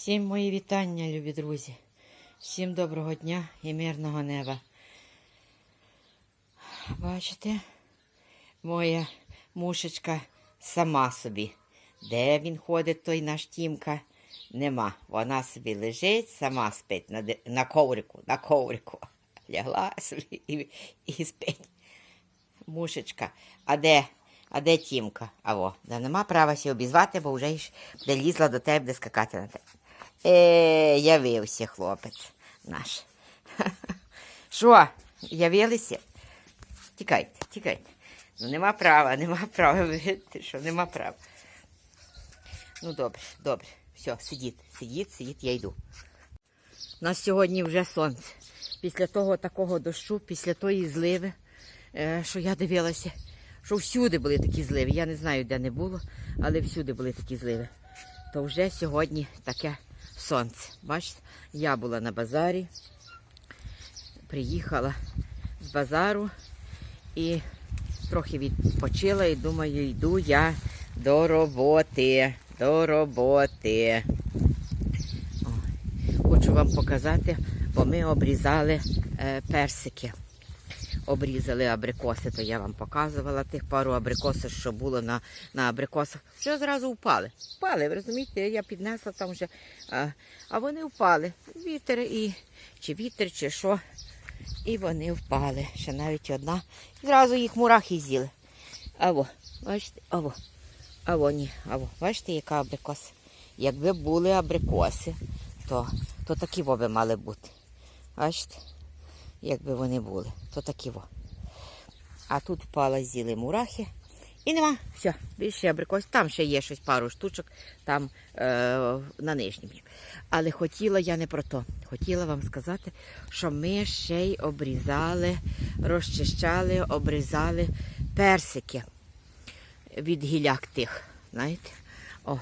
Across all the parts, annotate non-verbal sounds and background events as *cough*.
Всім мої вітання, любі друзі. Всім доброго дня і мирного неба. Бачите, моя мушечка сама собі. Де він ходить, той наш тімка? Нема. Вона собі лежить, сама спить на, на коврику, на коврику. *laughs* Лягла собі і, і спить. Мушечка. А де? А де Тімка? Аво, да нема права сі обізвати, бо вже ж лізла до тебе, де скакати на тебе. Е, явився хлопець наш. *laughs* Що, явилися? Тікайте, тікайте. Ну нема права, нема права. Видите, що нема права. Ну добре, добре. Все, сидіть, сидіть, сидіть, я йду. У нас сьогодні вже сонце. Після того такого дощу, після тої зливи, е, що я дивилася, що всюди були такі зливи. Я не знаю, де не було, але всюди були такі зливи. То вже сьогодні таке сонце. Бачите, я була на базарі, приїхала з базару і трохи відпочила і думаю, йду я до роботи. До роботи. Хочу вам показати, бо ми обрізали е, персики. Обрізали абрикоси, то я вам показувала тих пару абрикосів, що було на, на абрикосах. Що зразу впали. Впали, ви розумієте, я піднесла там вже, а, а вони впали. Вітер і чи вітер, чи що. І вони впали. Ще навіть одна. Зразу їх мурахи з'їли. Аво, бачите, аво. Аво, ні, аво. Бачите, яка абрикоса? Якби були абрикоси, то, то такі воби мали бути. Бачите? Якби вони були, то такі во. А тут впала з'їли мурахи. І нема. Все, більше абрикос. Там ще є щось пару штучок, там е, на нижньому. Але хотіла я не про то. Хотіла вам сказати, що ми ще й обрізали, розчищали, обрізали персики від гіляк тих. Знаєте? О,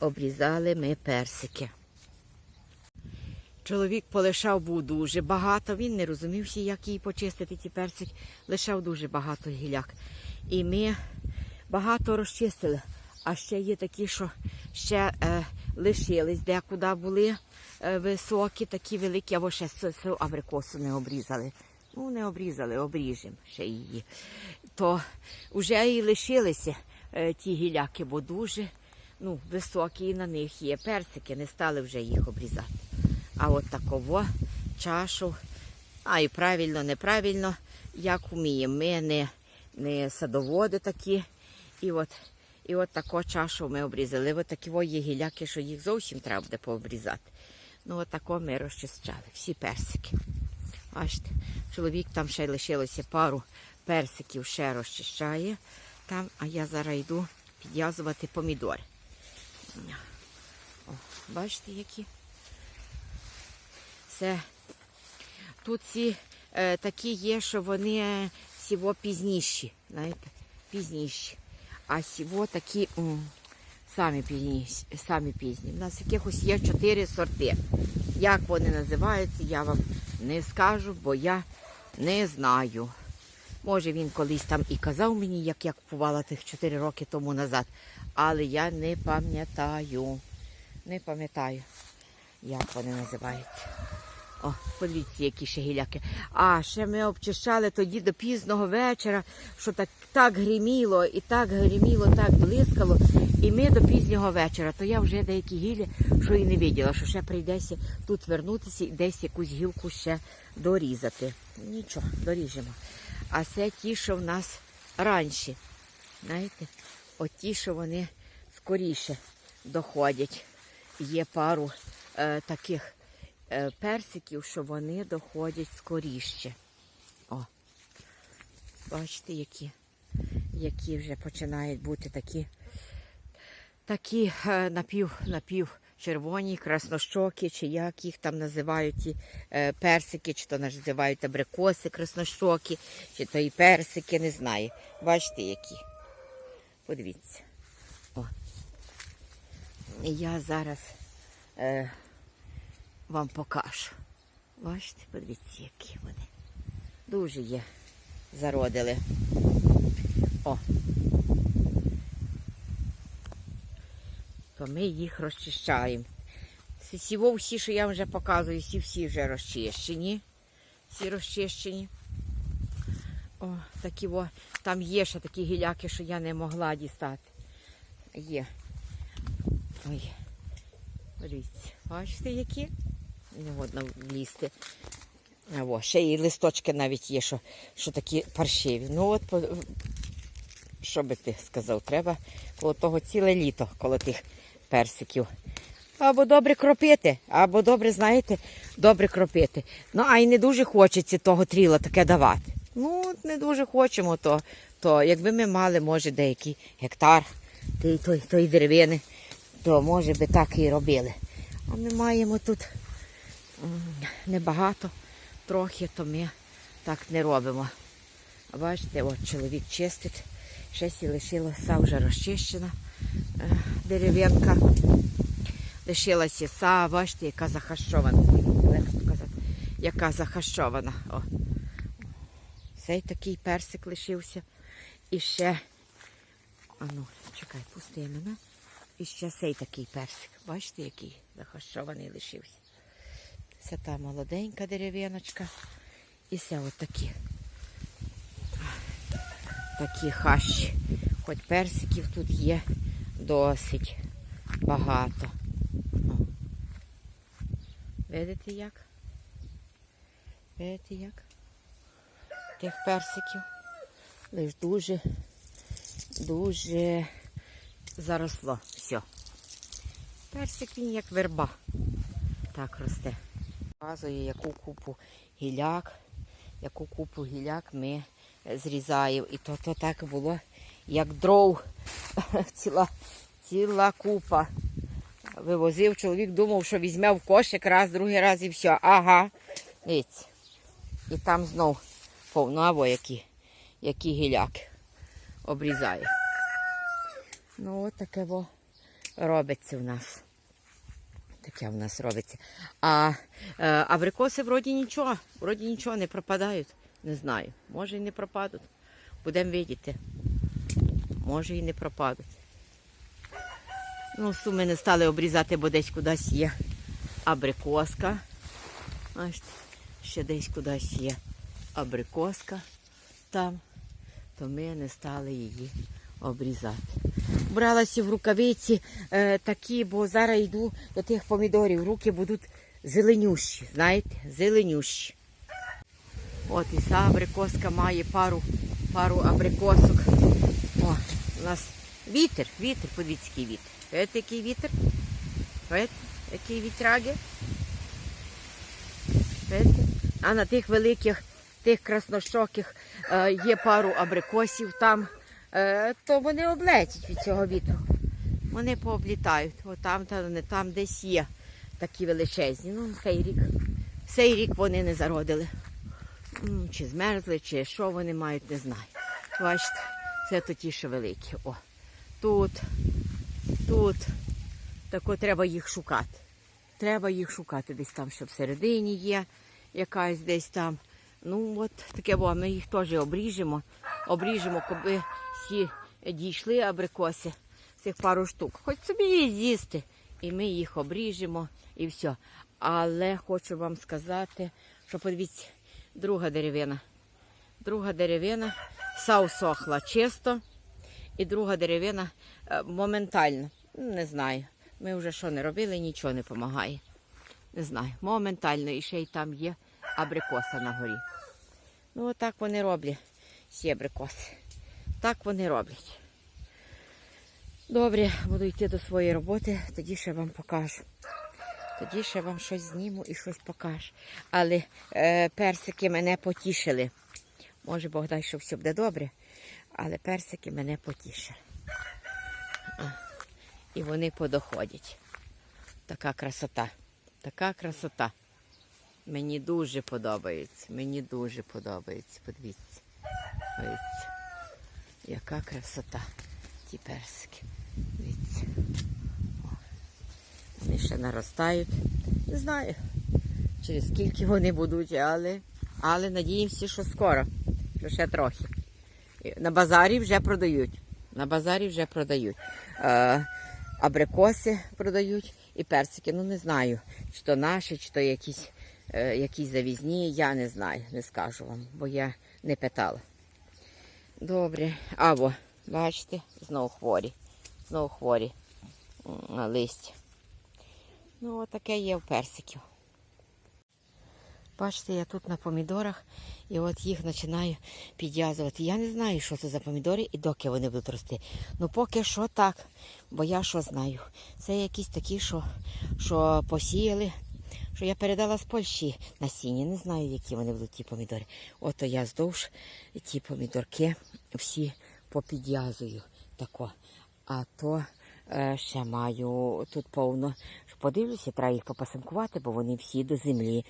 обрізали ми персики. Чоловік полишав був дуже багато, він не розумівся, як її почистити, ті персик, лишав дуже багато гіляк. І ми багато розчистили. А ще є такі, що ще е, лишились, декуди були е, високі, такі великі, або ще абрикосу не обрізали. Ну, не обрізали, обріжемо ще її. То вже і лишилися е, ті гіляки, бо дуже ну, високі, і на них є персики, не стали вже їх обрізати. А от таково чашу, а і правильно, неправильно, як вміємо. Ми не, не садоводи такі. І от, і от таку чашу ми обрізали. От такі є гіляки, що їх зовсім треба буде пообрізати. Ну, от тако ми розчищали, всі персики. Бачите, чоловік там ще лишилося пару персиків, ще розчищає там, а я зараз йду підв'язувати помідори. О, бачите, які? Це тут ці е, такі є, що вони е, сіво пізніші, знаєте, пізніші. А сіво такі м, самі пізні, самі пізні. У нас якихось є чотири сорти. Як вони називаються, я вам не скажу, бо я не знаю. Може, він колись там і казав мені, як я купувала тих 4 роки тому назад, але я не пам'ятаю. Не пам'ятаю, як вони називаються. О, подивіться, які ще гіляки. А ще ми обчищали тоді до пізного вечора, що так, так гриміло і так гриміло, так блискало. І ми до пізнього вечора, то я вже деякі гілі, що і не виділа, що ще прийдеться тут вернутися і десь якусь гілку ще дорізати. Нічого, доріжемо. А це ті, що в нас раніше. Знаєте, от ті, що вони скоріше доходять. Є пару е, таких персиків, що вони доходять скоріше. О, бачите, які, які вже починають бути такі, такі е, напів, напів червоні, краснощоки, чи як їх там називають ті е, персики, чи то називають абрикоси, краснощоки, чи то і персики, не знаю. Бачите, які. Подивіться. О. Я зараз е, вам покажу. Бачите, подивіться, які вони. Дуже є зародили. О. То ми їх розчищаємо. Сіво всі, що я вже показую, всі всі вже розчищені. Всі розчищені. О, такі во. Там є ще такі гіляки, що я не могла дістати. Є. Ой. Дивіться, бачите, які? Не годно влізти. Во, ще і листочки навіть є, що, що такі паршиві. Ну от, що би ти сказав, треба коло того ціле літо, коло тих персиків. Або добре кропити, або добре, знаєте, добре кропити. Ну, а й не дуже хочеться того тріла таке давати. Ну, не дуже хочемо, то, то якби ми мали, може, деякий гектар тої, тої, тої деревини, то може би так і робили. А ми маємо тут небагато, трохи, то ми так не робимо. Бачите, от чоловік чистить, ще сі лишилася вже розчищена е, дерев'янка. Лишилася са, бачите, яка захащована. Яка захащована. О. Цей такий персик лишився. І ще. А ну, чекай, пусти мене. І ще цей такий персик. Бачите, який захащований лишився. Це та молоденька дерев'яночка. І це отакі. Такі хащі. Хоч персиків тут є досить багато. Видите як? Видите як? Тих персиків. Лиш дуже, дуже заросло. Все. Персик він як верба. Так росте. Показує, яку купу гіляк, яку купу гіляк ми зрізаємо. І то, то так було, як дров. *laughs* ціла, ціла купа. Вивозив чоловік, думав, що візьме в кошик раз, другий раз і все. Ага. Дивіться. І там знов повно, або які, які гіляки обрізає. Ну, от таке во робиться в нас. Таке в нас робиться. А е, абрикоси вроді нічого, вроді нічого не пропадають. Не знаю. Може і не пропадуть. Будемо видіти. Може і не пропадуть. Ну, суми не стали обрізати, бо десь кудись є абрикоска. Бачите, ще десь кудись є абрикоска там, то ми не стали її обрізати. Бралася в рукавиці е, такі, бо зараз йду до тих помідорів, руки будуть зеленющі, знаєте, зеленющі. От і ця абрикоска має пару, пару абрикосок. О, у нас вітер, вітер, подивіться, який вітер. Видите, який вітер? Видите, який вітряги? Видите? А на тих великих, тих краснощоких е, є пару абрикосів там, то вони облетять від цього вітру. Вони пооблітають. От там, та там десь є такі величезні. Ну, цей рік. Цей рік вони не зародили. Чи змерзли, чи що вони мають, не знаю. Бачите, це то ті, що великі. О, тут, тут. Тако треба їх шукати. Треба їх шукати. Десь там, що всередині є, якась десь там. Ну, от таке, бо ми їх теж обріжемо. Обріжемо, коли всі дійшли абрикоси, цих пару штук. Хоч собі її з'їсти. І ми їх обріжемо і все. Але хочу вам сказати, що подивіться, друга деревина. Друга деревина вся усохла чисто. І друга деревина е, моментально. Не знаю. Ми вже що не робили, нічого не допомагає. Не знаю. Моментально і ще й там є абрикоса на горі. Ну, отак вони роблять, ці абрикоси. Так вони роблять. Добре, буду йти до своєї роботи, тоді ще вам покажу. Тоді ще вам щось зніму і щось покажу. Але е, персики мене потішили. Може Бог дай, що все буде добре, але персики мене потішили. І вони подоходять. Така красота. Така красота. Мені дуже подобається. Мені дуже подобається. Подивіться. Подивіться. Яка красота. Ті персики. Дивіться. Вони ще наростають. Не знаю, через скільки вони будуть, але, але надіємося, що скоро. Що трохи. На базарі вже продають. На базарі вже продають. Е, абрикоси продають і персики. Ну не знаю, чи то наші, чи то якісь, якісь завізні. Я не знаю, не скажу вам, бо я не питала. Добре. Або, бачите, знову хворі. Знову хворі на листя. Ну, отаке є в персиків. Бачите, я тут на помідорах і от їх починаю підв'язувати. Я не знаю, що це за помідори і доки вони будуть рости. Ну поки що так, бо я що знаю. Це якісь такі, що, що посіяли, що я передала з Польщі насіння. Не знаю, які вони будуть ті помідори. Ото я здовж ті помідорки всі попідв'язую тако. А то е, ще маю тут повно. Подивлюся, треба їх попасинкувати, бо вони всі до землі.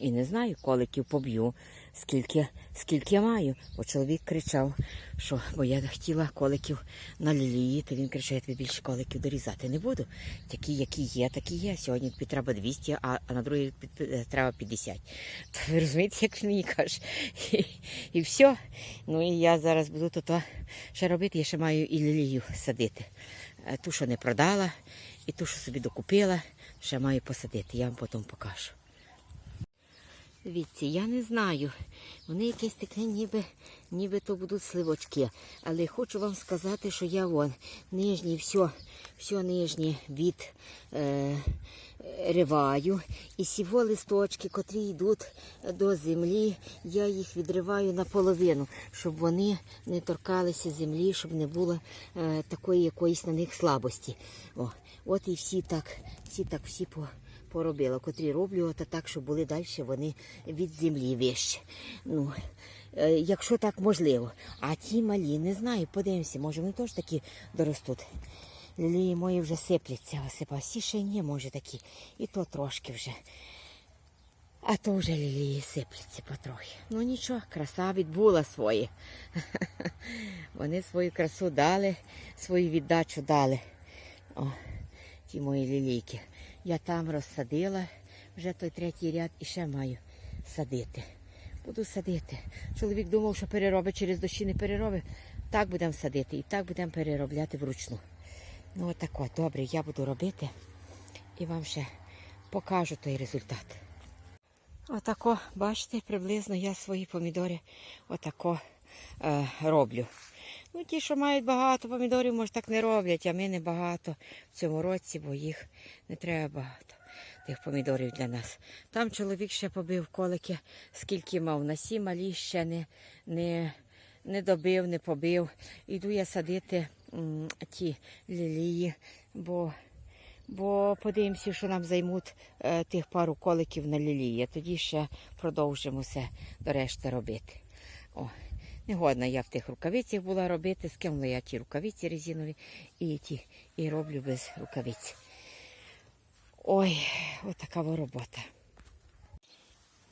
І не знаю, коликів поб'ю, скільки, скільки я маю. Бо чоловік кричав, що бо я хотіла коликів на лілії, то він кричав, я тобі більше коликів дорізати не буду. Такі, які є, такі є. Сьогодні тобі треба 200, а, на другий під- треба 50. *laughs* То ви розумієте, як він мені каже. І, *laughs* і все. Ну і я зараз буду тут ще робити, я ще маю і лілію садити. Е, Ту, що не продала, і ту, що собі докупила, ще маю посадити. Я вам потім покажу. Дивіться, я не знаю. Вони якісь такі, ніби, ніби то будуть сливочки. Але хочу вам сказати, що я вон нижній, все, все нижнє від е, риваю. І сіво листочки, котрі йдуть до землі, я їх відриваю наполовину, щоб вони не торкалися землі, щоб не було е, такої якоїсь на них слабості. О, от і всі так, всі так всі по поробила, котрі роблю от так, щоб були далі вони від землі вище. Ну, е, якщо так можливо. А ті малі, не знаю, подивимося, може вони теж такі доростуть. Лілії мої вже сипляться, осипа. Всі ще ні, може такі. І то трошки вже. А то вже лілії сипляться потрохи. Ну нічого, краса відбула своє. *laughs* Вони свою красу дали, свою віддачу дали. О, ті мої лілійки. Я там розсадила вже той третій ряд і ще маю садити. Буду садити. Чоловік думав, що переробить через дощі не переробить. Так будемо садити і так будемо переробляти вручну. Ну отако, добре, я буду робити і вам ще покажу той результат. Отако, бачите, приблизно я свої помідори отако е, роблю. Ну, ті, що мають багато помідорів, може так не роблять, а ми не багато в цьому році, бо їх не треба багато. Тих помідорів для нас. Там чоловік ще побив колики, скільки мав. На сі малі ще не, не, не добив, не побив. Іду я садити м, ті лілії, бо, бо подивимося, що нам займуть е, тих пару коликів на лілії. Тоді ще продовжимо все до решти робити. О, не годна я в тих рукавицях була робити, скинула я ті рукавиці резинові і ті, і роблю без рукавиць. Ой, отака робота.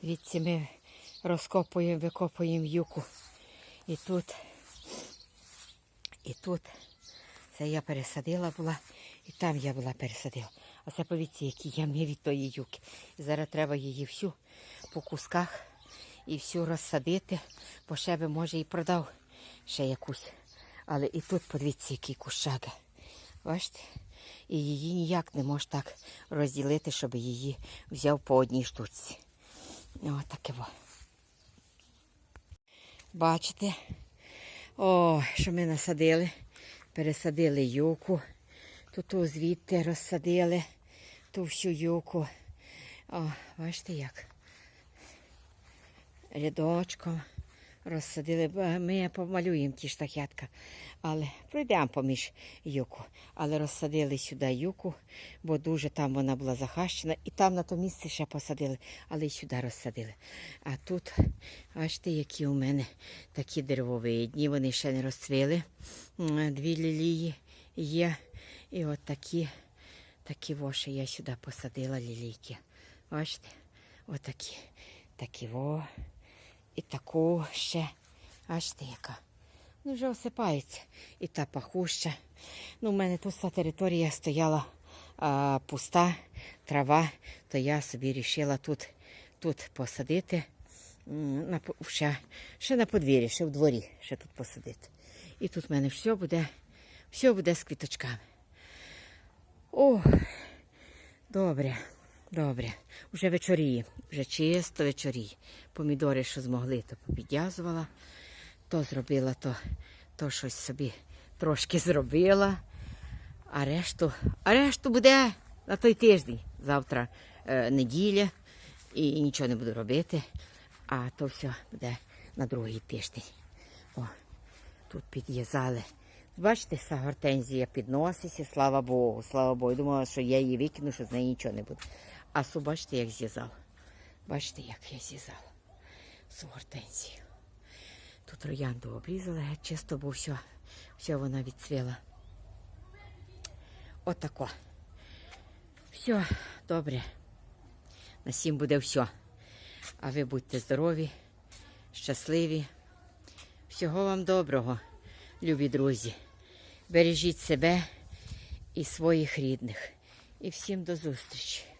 Дивіться, ми розкопуємо, викопуємо юку. І тут, і тут. Це я пересадила була, і там я була пересадила. А це повіться, які ями від тої юки. І зараз треба її всю по кусках і всю розсадити, бо ще би, може, і продав ще якусь. Але і тут, подивіться, який кущага. Бачите? І її ніяк не можеш так розділити, щоб її взяв по одній штуці. Ось таке во. Бачите? О, що ми насадили. Пересадили юку. Тут ту звідти розсадили ту всю юку. О, бачите як? Рядочком розсадили. Ми помалюємо ті штахетка, але пройдемо поміж юку. Але розсадили сюди юку, бо дуже там вона була захащена. І там на то місце ще посадили, але й сюди розсадили. А тут, бачите, які у мене такі деревовидні, вони ще не розцвіли. Дві лілії є. І от такі, такі воші я сюди посадила лілійки. Бачите? Отакі. Такі во. І таку ще. Бачите, яка. Ну, вже осипається. І та пахуща. Ну, в мене тут ця територія стояла а, пуста трава, то я собі вирішила тут, тут посадити. На, ще, ще на подвір'ї, ще в дворі, ще тут посадити. І тут в мене все буде, все буде з квіточками. О, Добре, добре. Вже вечоріє, вже чисто вечоріє. Помідори, що змогли, то попідв'язувала, то зробила, то, то щось собі трошки зробила. А решту, а решту буде на той тиждень. Завтра е, неділя і нічого не буду робити. А то все буде на другий тиждень. О, тут під'їзали. Бачите, ця гортензія підноситься, слава Богу, слава Богу. Думала, що я її викину, що з неї нічого не буде. А су, як з'їзав. Бачите, як я з'їзала цю гортензію. Тут роянду обрізала, геть чисто, бо все, все вона відцвіла. Отако. Все, добре. На всім буде все. А ви будьте здорові, щасливі. Всього вам доброго, любі друзі. Бережіть себе і своїх рідних. І всім до зустрічі.